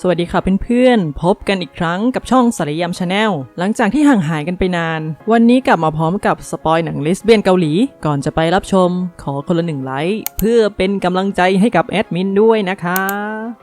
สวัสดีค่ะเพื่อนๆ พบกันอีกครั้งกับช่องสารยามชาแนลหลังจากที่ห่างหายกันไปนาน วันนี้กลับมาพร้อมกับสปอยหนังเลสเบี้ยนเกาหลี ก่อนจะไปรับชม ขอคนละหนึ่งไลค์เพื่อเป็นกำลังใจให้กับแอดมินด้วยนะคะ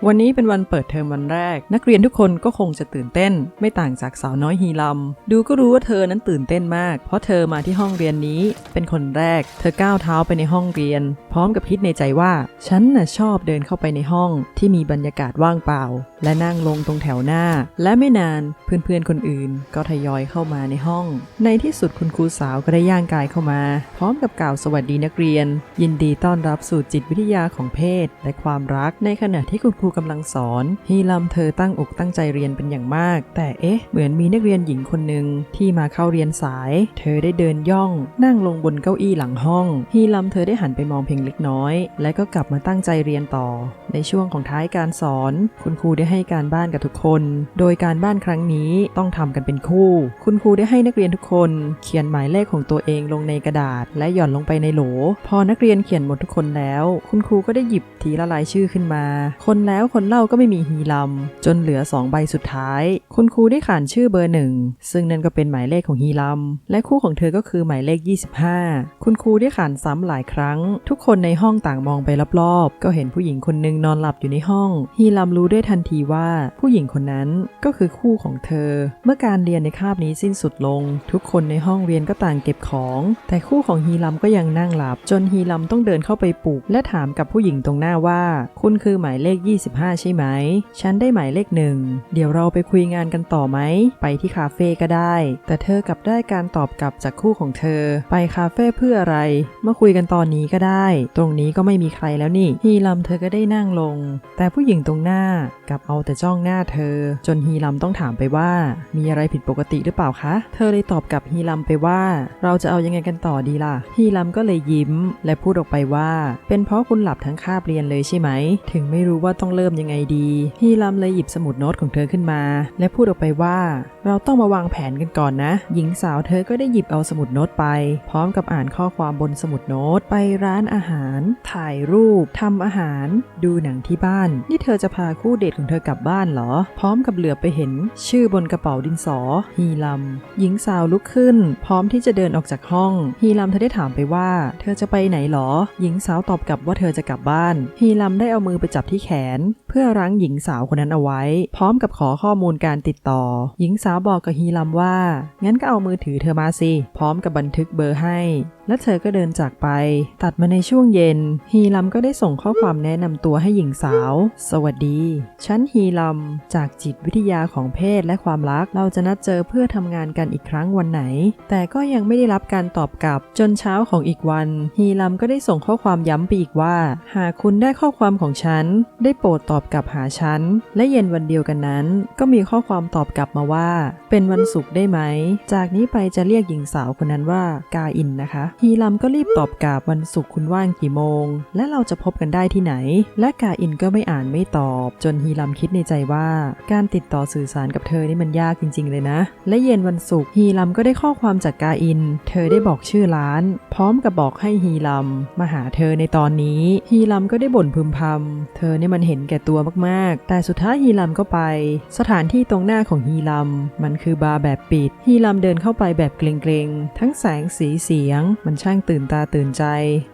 วันนี้เป็นวันเปิดเทอมวันแรก นักเรียนทุกคนก็คงจะตื่นเต้น ไม่ต่างจากสาวน้อยฮีลัม ดูก็รู้ว่าเธอนั้นตื่นเต้นมาก เพราะเธอมาที่ห้องเรียนนี้ เป็นคนแรก เธอก้าวเท้าไปในห้องเรียน พร้อมกับคิดในใจว่าฉันน่ะชอบเดินเข้าไปในห้องที่มีบรรยากาศว่างเปล่าและนั่งลงตรงแถวหน้า และไม่นานเพื่อนๆคนอื่น ก็ทยอยเข้ามาในห้อง ในที่สุดคุณครูสาวก็ได้ย่างกายเข้ามา พร้อมกับกล่าวสวัสดีนักเรียน ยินดีต้อนรับสู่จิตวิทยาของเพศ และความรักในขณะที่คุณครูกำลังสอนฮีลัมเธอตั้งอกตั้งใจเรียนเป็นอย่างมาก แต่เอ๊ะ เหมือนมีนักเรียนหญิงคนหนึ่งที่มาเข้าเรียนสาย เธอได้เดินย่อง นั่งลงบนเก้าอี้หลังห้องฮีลัมเธอได้หันไปมองเพียงเล็กน้อย และก็กลับมาตั้งใจเรียนต่อ ในช่วงของท้ายการสอน คุณครูได้ให้การบ้านกับทุกคน โดยการบ้านครั้งนี้ต้องทำกันเป็นคู่ คุณครูได้ให้นักเรียนทุกคน เขียนหมายเลขของตัวเองลงในกระดาษ และหย่อนลงไปในโหล พอนักเรียนเขียนหมดทุกคนแล้ว คุณครูก็ได้หยิบทีละลายชื่อขึ้นมา คนแล้วคนเล่าก็ไม่มีฮีลัมจนเหลือสองใบสุดท้าย คุณครูได้ขานชื่อเบอร์หนึ่งซึ่งนั่นก็เป็นหมายเลขของฮีลัมและคู่ของเธอก็คือหมายเลข 25 คุณครูได้ขานซ้ำหลายครั้ง ทุกคนในห้องต่างมองไปรอบๆ ก็เห็นผู้หญิงคนหนึงนอนหลับอยู่ในห้อง ฮีลัมรู้ได้ทันทีว่าผู้หญิงคนนั้นก็คือคู่ของเธอ เมื่อการเรียนในคาบนี้สิ้นสุดลง ทุกคนในห้องเรียนก็ต่างเก็บของ แต่คู่ของฮีลัมก็ยังนั่งหลับ จนฮีลัมต้องเดินเข้าไปปลุกและถามกับผู้หญิงตรงหน้าว่า คุณคือหมายเลข 25 ใช่ไหม ฉันได้หมายเลขหนึ่งเดี๋ยวเราไปคุยงานกันต่อไหม ไปที่คาเฟ่ก็ได้ แต่เธอกลับได้การตอบกลับจากคู่ของเธอ ไปคาเฟ่เพื่ออะไรเมื่อคุยกันตอนนี้ก็ได้ ตรงนี้ก็ไม่มีใครแล้วนี่ ฮีลัมเธอก็ได้นั่งลง แต่ผู้หญิงตรงหน้ากลับเอาแต่จ้องหน้าเธอ จนฮีลัมต้องถามไปว่า มีอะไรผิดปกติหรือเปล่าคะ เธอเลยตอบกับฮีลัมไปว่า เราจะเอายังไงกันต่อดีล่ะ ฮีลัมก็เลยยิ้ม และพูดออกไปว่า เป็นเพราะคุณหลับทั้งคาบเรียนเลยใช่ไหม ถึงไม่รู้ว่าต้องเริ่มยังไงดี ฮีลัมเลยหยิบสมุดโน้ตของเธอขึ้นมา และพูดออกไปว่า เราต้องมาวางแผนกันก่อนนะ หญิงสาวเธอก็ได้หยิบเอาสมุดโน้ตไป พร้อมกับอ่านข้อความบนสมุดโน้ตไปร้านอาหาร ถ่ายรูปทำอาหาร ดููหนังที่บ้าน นี่เธอจะพาคู่เดทของเธอกลับบ้านเหรอ พร้อมกับเหลือไปเห็น ชื่อบนกระเป๋าดินสอ ฮีลัม หญิงสาวลุกขึ้น พร้อมที่จะเดินออกจากห้อง ฮีลัมเธอได้ถามไปว่า เธอจะไปไหนหรอ หญิงสาวตอบกลับว่าเธอจะกลับบ้าน ฮีลัมได้เอามือไปจับที่แขน เพื่อรั้งหญิงสาวคนนั้นเอาไว้ พร้อมกับขอข้อมูลการติดต่อ หญิงสาวบอกกับฮีลัมว่า งั้นก็เอามือถือเธอมาสิ พร้อมกับบันทึกเบอร์ให้ และเธอก็เดินจากไป ตัดมาในช่วงเย็น ฮีลัมก็ได้ส่งข้อความแนะนำตัวให้หญิงสาว สวัสดี ฉันฮีลัม จากจิตวิทยาของเพศและความรัก เราจะนัดเจอเพื่อทำงานกันอีกครั้งวันไหน แต่ก็ยังไม่ได้รับการตอบกลับ จนเช้าของอีกวัน ฮีลัมก็ได้ส่งข้อความย้ำไปอีกว่า หากคุณได้ข้อความของฉัน ได้โปรดตอบกลับหาฉัน และเย็นวันเดียวกันนั้น ก็มีข้อความตอบกลับมาว่า เป็นวันศุกร์ได้ไหม จากนี้ไปจะเรียกหญิงสาวคนนั้นว่ากาอินนะคะ ฮีลัมก็รีบตอบกลับวันศุกร์คุณว่างกี่โมง และเราจะพบกันได้ที่ไหน และกาอินก็ไม่อ่านไม่ตอบ จนฮีลัมคิดในใจว่า การติดต่อสื่อสารกับเธอนี่มันยากจริง ๆ เลยนะ และเย็นวันศุกร์ฮีลัมก็ได้ข้อความจากกาอิน เธอได้บอกชื่อร้าน พร้อมกับบอกให้ฮีลัมมาหาเธอในตอนนี้ ฮีลัมก็ได้บ่นพึมพำเธอเนี่ยมันเห็นแก่ตัวมากๆ แต่สุดท้ายฮีลัมก็ไป สถานที่ตรงหน้าของฮีลัมมันคือบาร์แบบปิดฮีลัมเดินเข้าไปแบบเกรงๆ ทั้งแสงสีเสียง มันช่างตื่นตาตื่นใจ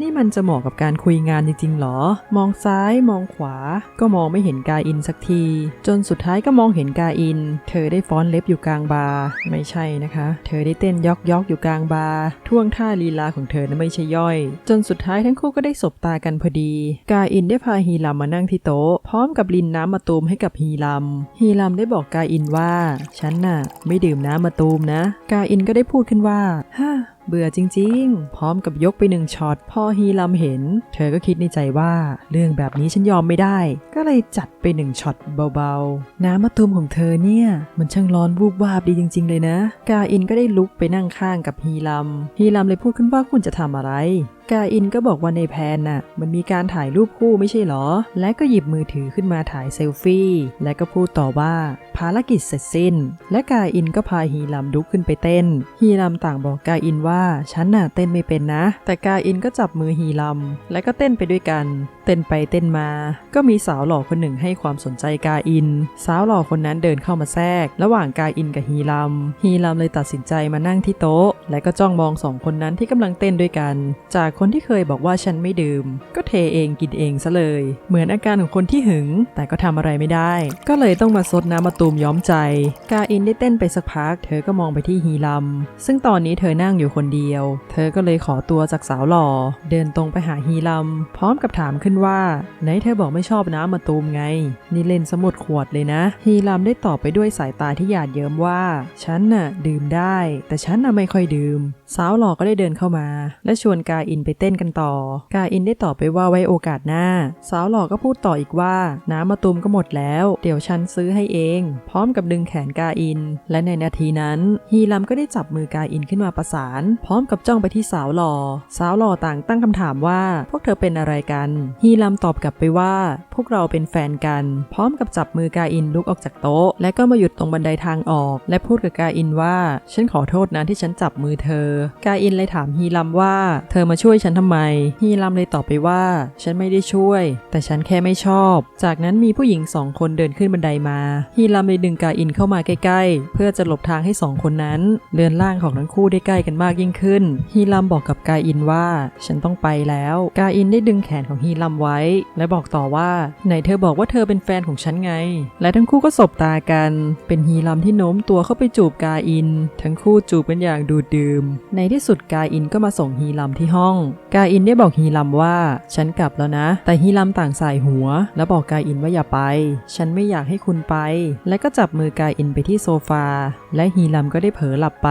นี่มันจะเหมาะกับการคุยงานจริงๆหรอ มองซ้ายมองขวา ก็มองไม่เห็นกาอินสักที จนสุดท้ายก็มองเห็นกาอิน เธอได้ฟ้อนเล็บอยู่กลางบาร์ไม่ใช่นะคะ เธอได้เต้นยอกยอกอยู่กลางบาร์ท่วงท่าลีลาของเธอนั้นไม่ใช่ย่อย จนสุดท้ายทั้งคู่ก็ได้สบตากันพอดี กาอินได้พาฮีลัมมานั่งที่โต๊ะ พร้อมกับลินน้ำมาตูมให้กับฮีลัมฮีลัมได้บอกกาอินว่า ฉันน่ะ ไม่ดื่มน้ำมาตูมนะ กาอินก็ได้พูดขึ้นว่าฮ่า เบื่อจริงๆ พร้อมกับยกไปหนึ่งช็อตพ่อฮีลำเห็น เธอก็คิดในใจว่าเรื่องแบบนี้ฉันยอมไม่ได้ ก็เลยจัดไปหนึ่งช็อตเบาๆ น้ำมะตูมของเธอเนี่ย มันช่างร้อนวูบวาบดีจริง ๆ เลยนะ กาอินก็ได้ลุกไปนั่งข้างกับฮีลำฮีลำเลยพูดขึ้นว่าคุณจะทำอะไร กาอินก็บอกว่าในแพนน่ะ มันมีการถ่ายรูปคู่ไม่ใช่หรอ และก็หยิบมือถือขึ้นมาถ่ายเซลฟี่ และก็พูดต่อว่า ภารกิจเสร็จสิ้น และกาอินก็พาฮีลัมลุกขึ้นไปเต้น ฮีลัมต่างบอกกาอินว่า ฉันน่ะเต้นไม่เป็นนะ แต่กาอินก็จับมือฮีลัม และก็เต้นไปด้วยกัน ต้นไปเต้นมา ก็มีสาวหล่อคนหนึ่งให้ความสนใจกาอิน สาวหล่อคนนั้นเดินเข้ามาแทรก ระหว่างกาอินกับฮีรัมฮีรัมเลยตัดสินใจมานั่งที่โต๊ะ และก็จ้องมองสองคนนั้นที่กำลังเต้นด้วยกัน จากคนที่เคยบอกว่าฉันไม่ดื่ม ก็เทเองกินเองซะเลย เหมือนอาการของคนที่หึง แต่ก็ทำอะไรไม่ได้ ก็เลยต้องมาซดน้ำมะตูมย้อมใจ กาอินได้เต้นไปสักพัก เธอก็มองไปที่ฮีรัมซึ่งตอนนี้เธอนั่งอยู่คนเดียว เธอก็เลยขอตัวจากสาวหล่อ เดินตรงไปหาฮีรัมพร้อมกับถามขึ้นว่า ไหนเธอบอกไม่ชอบน้ำมะตูมไง นี่เล่นสมุดขวดเลยนะ ฮีรัมได้ตอบไปด้วยสายตาที่หยาดเยิ้มว่า ฉันน่ะ ดื่มได้ แต่ฉันน่ะไม่ค่อยดื่ม สาวหล่อก็ได้เดินเข้ามา และชวนกาอินไปเต้นกันต่อ กาอินได้ตอบไปว่าไว้โอกาสหน้า สาวหล่อก็พูดต่ออีกว่า น้ำมะตูมก็หมดแล้ว เดี๋ยวฉันซื้อให้เอง พร้อมกับดึงแขนกาอิน และในนาทีนั้นฮีรัมก็ได้จับมือกาอินขึ้นมาประสาน พร้อมกับจ้องไปที่สาวหล่อ สาวหล่อต่างตั้งคำถามว่า พวกเธอเป็นอะไรกันฮีรัมตอบกลับไปว่า พวกเราเป็นแฟนกัน พร้อมกับจับมือกาอินลุกออกจากโต๊ะ และก็มาหยุดตรงบันไดทางออก และพูดกับกาอินว่า ฉันขอโทษนะที่ฉันจับมือเธอ กาอินเลยถามฮีรัมว่า เธอมาช่วยฉันทำไม ฮีรัมเลยตอบไปว่า ฉันไม่ได้ช่วย แต่ฉันแค่ไม่ชอบ จากนั้นมีผู้หญิงสองคนเดินขึ้นบันไดมา ฮีรัมเลยดึงกาอินเข้ามาใกล้ๆ เพื่อจะหลบทางให้สองคนนั้นเลือนล่างของทั้งคู่ได้ใกล้กันมากยิ่งขึ้น ฮีรัมบอกกับกาอินว่า ฉันต้องไปแล้ว กาอินได้ดึงแขนของฮีรัมไว้ และบอกต่อว่าไหนเธอบอกว่าเธอเป็นแฟนของฉันไง และทั้งคู่ก็สบตากัน เป็นฮีรัมที่โน้มตัวเข้าไปจูบกาอิน ทั้งคู่จูบกันอย่างดูดดื่ม ในที่สุดกาอินก็มาส่งฮีรัมที่ห้อง กาอินได้บอกฮีรัมว่า ฉันกลับแล้วนะ แต่ฮีรัมต่างสายหัว และบอกกาอินว่าอย่าไป ฉันไม่อยากให้คุณไป และก็จับมือกาอินไปที่โซฟา และฮีรัมก็ได้เผลอหลับไป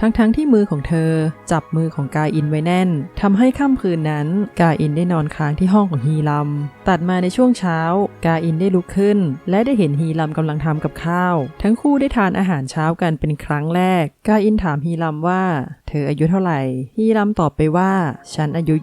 ทั้งๆที่มือของเธอ จับมือของกาอินไว้แน่นทำให้ค่ำคืนนั้น กาอินได้นอนค้างที่ห้องของฮีรัม ตัดมาในช่วงเช้า กาอินได้ลุกขึ้น และได้เห็นฮีรัมกำลังทำกับข้าว ทั้งคู่ได้ทานอาหารเช้ากันเป็นครั้งแรก กาอินถามฮีรัมว่า เธออายุเท่าไหร่ ฮีรัมตอบไปว่า ฉันอายุ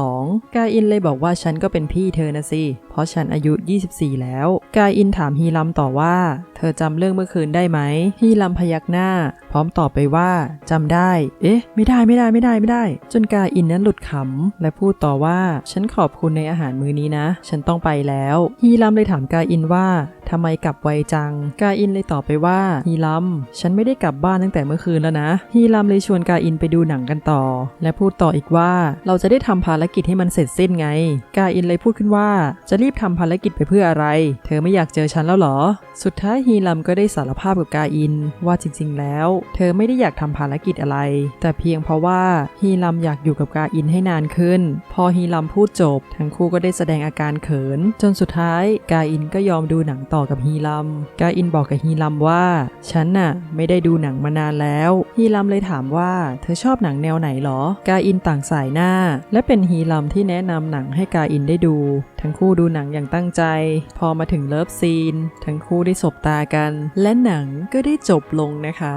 22 กาอินเลยบอกว่าฉันก็เป็นพี่เธอนะสิ เพราะฉันอายุ 24 แล้ว กาอินถามฮีรัมต่อว่า เธอจำเรื่องเมื่อคืนได้ไหม ฮีรัมพยักหน้า พร้อมตอบไปว่าจำได้ เอ๊ะ ไม่ได้ไม่ได้ไม่ได้ไม่ได้ จนกาอินนั้นหลุดขำและพูดต่อว่า ฉันขอบคุณในอาหารมื้อนี้นะ ฉันต้องไปแล้วฮีรัมเลยถามกาอินว่าทำไมกลับไวจัง กาอินเลยตอบไปว่าฮีรัม ฉันไม่ได้กลับบ้านตั้งแต่เมื่อคืนแล้วนะฮีรัมเลยชวนกาอินไปดูหนังกันต่อ และพูดต่ออีกว่าเราจะได้ทำภารกิจให้มันเสร็จสิ้นไง กาอินเลยพูดขึ้นว่า จะรีบทำภารกิจไปเพื่ออะไร เธอไม่อยากเจอฉันแล้วเหรอ สุดท้ายฮีรัมก็ได้สารภาพกับกาอินว่าจริง ๆ แล้ว เธอไม่ได้อยากทำภารกิจอะไร แต่เพียงเพราะว่าฮีรัมอยากอยู่กับกาอินให้นานขึ้น พอฮีรัมพูดจบ ทั้งคู่ก็ได้แสดงอาการเขิน จนสุดท้ายกาอินก็ยอมดูหนังต่อกับฮีลัม กาอินบอกกับฮีลัมว่า ฉันน่ะไม่ได้ดูหนังมานานแล้วฮีลัมเลยถามว่าเธอชอบหนังแนวไหนหรอ กาอินต่างสายหน้า และเป็นฮีลัมที่แนะนำหนังให้กาอินได้ดู ทั้งคู่ดูหนังอย่างตั้งใจ พอมาถึงเลิฟซีน ทั้งคู่ได้สบตากัน และหนังก็ได้จบลงนะคะ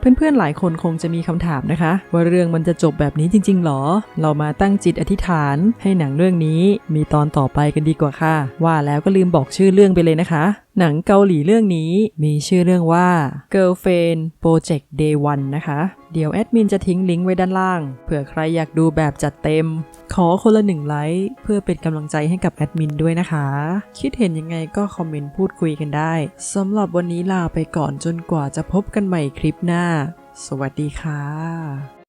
เพื่อนๆหลายคนคงจะมีคำถามนะคะ ว่าเรื่องมันจะจบแบบนี้จริงๆหรอ เรามาตั้งจิตอธิษฐานให้หนังเรื่องนี้มีตอนต่อไปกันดีกว่าค่ะ ว่าแล้วก็ลืมบอกชื่อเรื่องไปเลยนะคะหนังเกาหลีเรื่องนี้มีชื่อเรื่องว่า Girlfriend Project Day 1นะคะ เดี๋ยวแอดมินจะทิ้งลิงก์ไว้ด้านล่าง เผื่อใครอยากดูแบบจัดเต็ม ขอคนละหนึ่งไลค์เพื่อเป็นกำลังใจให้กับแอดมินด้วยนะคะ คิดเห็นยังไงก็คอมเมนต์พูดคุยกันได้สำหรับวันนี้ลาไปก่อนจนกว่าจะพบกันใหม่คลิปหน้า สวัสดีค่ะ